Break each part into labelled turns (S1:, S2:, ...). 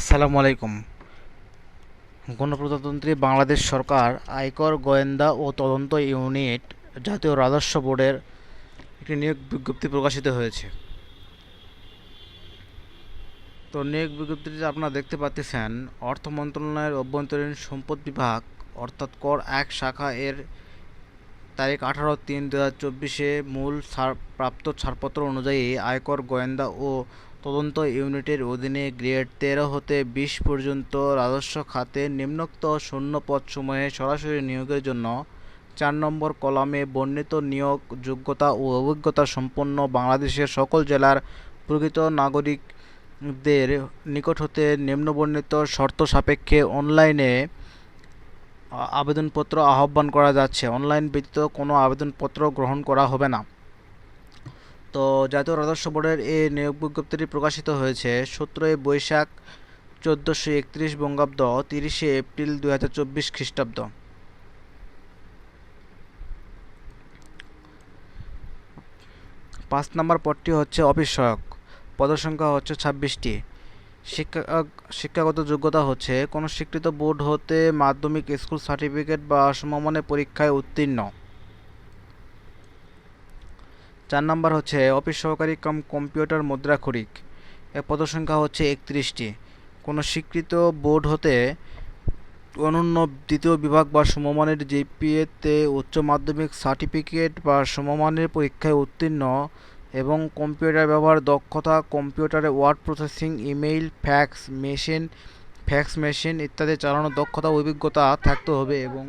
S1: আসসালামু আলাইকুম। গণপ্রজাতন্ত্রী বাংলাদেশ সরকার, আয়কর, গোয়েন্দা ও তদন্ত ইউনিট জাতীয় রাজস্ব বোর্ডের একটি নিয়োগ বিজ্ঞপ্তি প্রকাশিত হয়েছে। তো নিয়োগ বিজ্ঞপ্তিতে আপনারা দেখতে পাচ্ছেন, অর্থ মন্ত্রণালয়ের অভ্যন্তরীণ সম্পদ বিভাগ, অর্থাৎ কর এক শাখা এর তারিখ আঠারো তিন দু হাজার চব্বিশে মূল ছাড় প্রাপ্ত ছাড়পত্র অনুযায়ী আয়কর, গোয়েন্দা ও তদন্ত ইউনিটের অধীনে গ্রেড তেরো হতে বিশ পর্যন্ত রাজস্ব খাতে নিম্নোক্ত শূন্য পদসমূহে সরাসরি নিয়োগের জন্য চার নম্বর কলামে বর্ণিত নিয়োগ যোগ্যতা ও অভিজ্ঞতা সম্পন্ন বাংলাদেশের সকল জেলার প্রকৃত নাগরিকদের নিকট হতে নিম্নবর্ণিত শর্ত সাপেক্ষে অনলাইনে আবেদনপত্র আহ্বান করা যাচ্ছে। অনলাইন ব্যতীত কোনো আবেদনপত্র গ্রহণ করা হবে না। তো জাতীয় রাজস্ব বোর্ডের এই নিয়োগ বিজ্ঞপ্তিটি প্রকাশিত হয়েছে। সতেরোই বৈশাখ চোদ্দোশো একত্রিশ বঙ্গাব্দ, তিরিশে এপ্রিল দু হাজার চব্বিশ খ্রিস্টাব্দ। পাঁচ নম্বর পদটি হচ্ছে অফিস সহায়ক পদসংখ্যা হচ্ছে ছাব্বিশটি। শিক্ষা, শিক্ষাগত যোগ্যতা হচ্ছে, কোনো স্বীকৃত বোর্ড হতে মাধ্যমিক স্কুল সার্টিফিকেট বা সমমানের পরীক্ষায় উত্তীর্ণ। চার নাম্বার হচ্ছে অফিস সহকারী কাম কম্পিউটার মুদ্রাক্ষরিক এর পদসংখ্যা হচ্ছে একত্রিশটি। কোনো স্বীকৃত বোর্ড হতে অনন্য দ্বিতীয় বিভাগ বা সমমানের জিপিএতে উচ্চ মাধ্যমিক সার্টিফিকেট বা সমমানের পরীক্ষায় উত্তীর্ণ এবং কম্পিউটার ব্যবহার, দক্ষতা, কম্পিউটারে word processing, email, fax machine fax machine ইত্যাদি চালানোর দক্ষতা, অভিজ্ঞতা থাকতে হবে এবং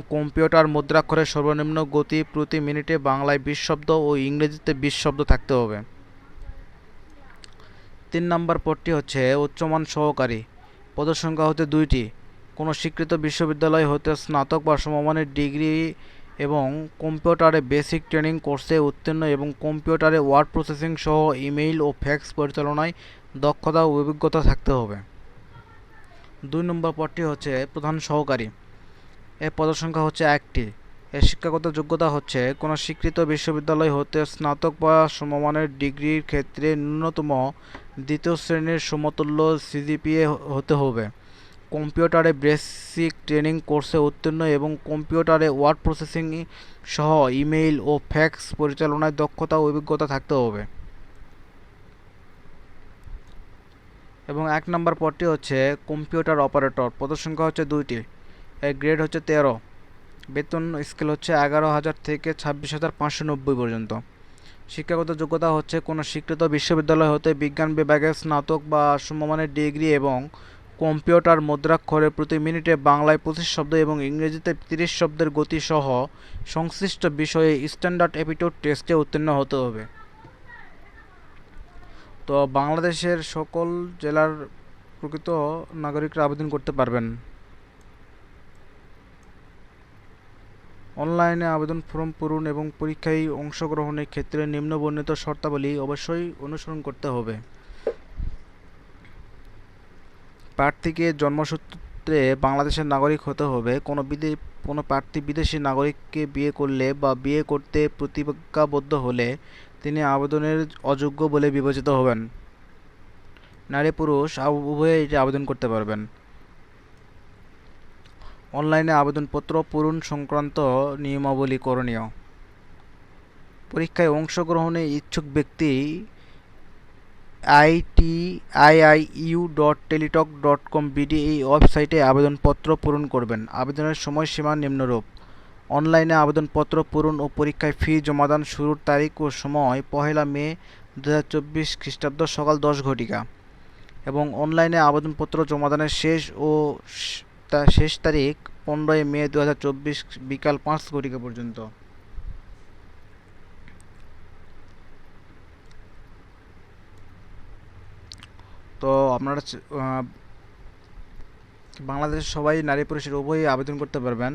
S1: কম্পিউটার মুদ্রাক্ষরের সর্বনিম্ন গতি প্রতি মিনিটে বাংলায় বিশ শব্দ ও ইংরেজিতে বিশ শব্দ থাকতে হবে। তিন নম্বর পদটি হচ্ছে উচ্চমান সহকারী। পদসংখ্যা হতে দুইটি। কোনো স্বীকৃত বিশ্ববিদ্যালয় হতে স্নাতক বা সমমানের ডিগ্রি এবং কম্পিউটারে বেসিক ট্রেনিং কোর্সে উত্তীর্ণ এবং কম্পিউটারে ওয়ার্ড প্রসেসিং সহ ইমেইল ও ফ্যাক্স পরিচালনায় দক্ষতা ও অভিজ্ঞতা থাকতে হবে। দুই নম্বর পদটি হচ্ছে প্রধান সহকারী। এর পদসংখ্যা হচ্ছে একটি। এর শিক্ষাগত যোগ্যতা হচ্ছে কোনো স্বীকৃত বিশ্ববিদ্যালয় হতে স্নাতক বা সমমানের ডিগ্রির ক্ষেত্রে ন্যূনতম দ্বিতীয় শ্রেণির সমতুল্য সিজিপিএ হতে হবে। কম্পিউটারে বেসিক ট্রেনিং কোর্সে উত্তীর্ণ এবং কম্পিউটারে ওয়ার্ড প্রসেসিং সহ ইমেইল ও ফ্যাক্স পরিচালনায় দক্ষতা ও অভিজ্ঞতা থাকতে হবে। এবং এক নম্বর পদটি হচ্ছে কম্পিউটার অপারেটর। পদসংখ্যা হচ্ছে দুইটি। গ্রেড হচ্ছে তেরো। বেতন স্কেল হচ্ছে এগারো হাজার থেকে ছাব্বিশ হাজার পাঁচশো নব্বই পর্যন্ত। শিক্ষাগত যোগ্যতা হচ্ছে কোনো স্বীকৃত বিশ্ববিদ্যালয় হতে বিজ্ঞান বিভাগে স্নাতক বা সমমানের ডিগ্রি এবং কম্পিউটার মুদ্রাক্ষরে প্রতি মিনিটে বাংলায় পঁচিশ শব্দ এবং ইংরেজিতে তিরিশ শব্দের গতি সহ সংশ্লিষ্ট বিষয়ে স্ট্যান্ডার্ড অ্যাপিটিউড টেস্টে উত্তীর্ণ হতে হবে। তো বাংলাদেশের সকল জেলার প্রকৃত নাগরিকরা আবেদন করতে পারবেন। অনলাইনে আবেদন ফর্ম পূরণ এবং পরীক্ষায় অংশগ্রহণের ক্ষেত্রে নিম্নবর্ণিত শর্তাবলী অবশ্যই অনুসরণ করতে হবে। প্রার্থীকে জন্মসূত্রে বাংলাদেশের নাগরিক হতে হবে। কোনো বিদে, কোনো প্রার্থী বিদেশি নাগরিককে বিয়ে করলে বা বিয়ে করতে প্রতিজ্ঞাবদ্ধ হলে তিনি আবেদনের অযোগ্য বলে বিবেচিত হবেন। নারী পুরুষ উভয়ে এটি আবেদন করতে পারবেন। অনলাইনে আবেদনপত্র পূরণ সংক্রান্ত নিয়মাবলী করণীয়। পরীক্ষায় অংশগ্রহণে ইচ্ছুক ব্যক্তি IT IIU dot Teletalk dot com BD এই ওয়েবসাইটে আবেদনপত্র পূরণ করবেন। আবেদনের সময়সীমা নিম্নরূপ। অনলাইনে আবেদনপত্র পূরণ ও পরীক্ষায় ফি জমাদান শুরুর তারিখ ও সময় পহেলা মে দু হাজার চব্বিশ খ্রিস্টাব্দ সকাল দশ ঘটিকা। এবং অনলাইনে আবেদনপত্র জমাদানের শেষ ও তা শেষ তারিখ পনেরোই মে দু হাজার চব্বিশ বিকাল পাঁচ ঘটিকা পর্যন্ত। তো আপনারা বাংলাদেশের সবাই নারী পুরুষের উভয়ই আবেদন করতে পারবেন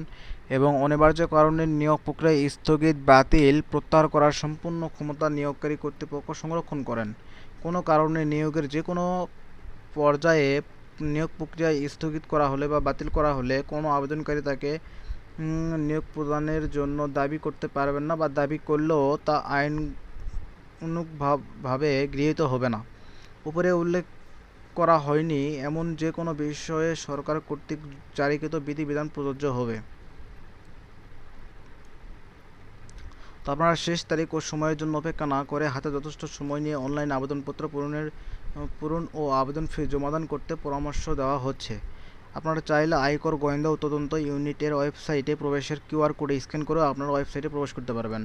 S1: এবং অনিবার্য কারণে নিয়োগ প্রক্রিয়া স্থগিত বাতিল প্রত্যাহার করার সম্পূর্ণ ক্ষমতা নিয়োগকারী কর্তৃপক্ষ সংরক্ষণ করেন। কোনো কারণে নিয়োগের যে কোনো পর্যায়ে নিয়োগ প্রক্রিয়া স্থগিত করা হলে বা বাতিল করা হলে কোনো আবেদনকারী তাকে নিয়োগ প্রদানের জন্য দাবি করতে পারবেন না বা দাবি করলেও তা আইন অনুভাবে গৃহীত হবে না। উপরে উল্লেখ করা হয়নি এমন যে কোনো বিষয়ে সরকার কর্তৃক জারিকৃত বিধিবিধান প্রযোজ্য হবে। তো আপনারা শেষ তারিখ ও সময়ের জন্য অপেক্ষা না করে হাতে যথেষ্ট সময় নিয়ে অনলাইন আবেদনপত্র পূরণের পূরণ ও আবেদন ফি জমাদান করতে পরামর্শ দেওয়া হচ্ছে। আপনারা চাইলে আয়কর গোয়েন্দা ও তদন্ত ইউনিটের ওয়েবসাইটে প্রবেশের কিউআর কোডে স্ক্যান করে আপনারা ওয়েবসাইটে প্রবেশ করতে পারবেন।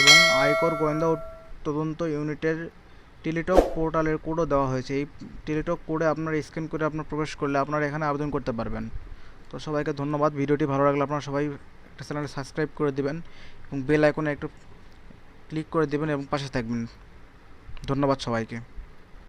S1: এবং আয়কর গোয়েন্দা তদন্ত ইউনিটের টেলিটক পোর্টালের কোডও দেওয়া হয়েছে। এই টেলিটক কোডে আপনারা স্ক্যান করে আপনার প্রবেশ করলে আপনারা এখানে আবেদন করতে পারবেন। তো সবাইকে ধন্যবাদ। ভিডিওটি ভালো লাগলে আপনারা সবাই একটা চ্যানেল সাবস্ক্রাইব করে দেবেন এবং বেল আইকনে একটু ক্লিক করে দেবেন এবং পাশে থাকবেন। ধন্যবাদ সবাইকে।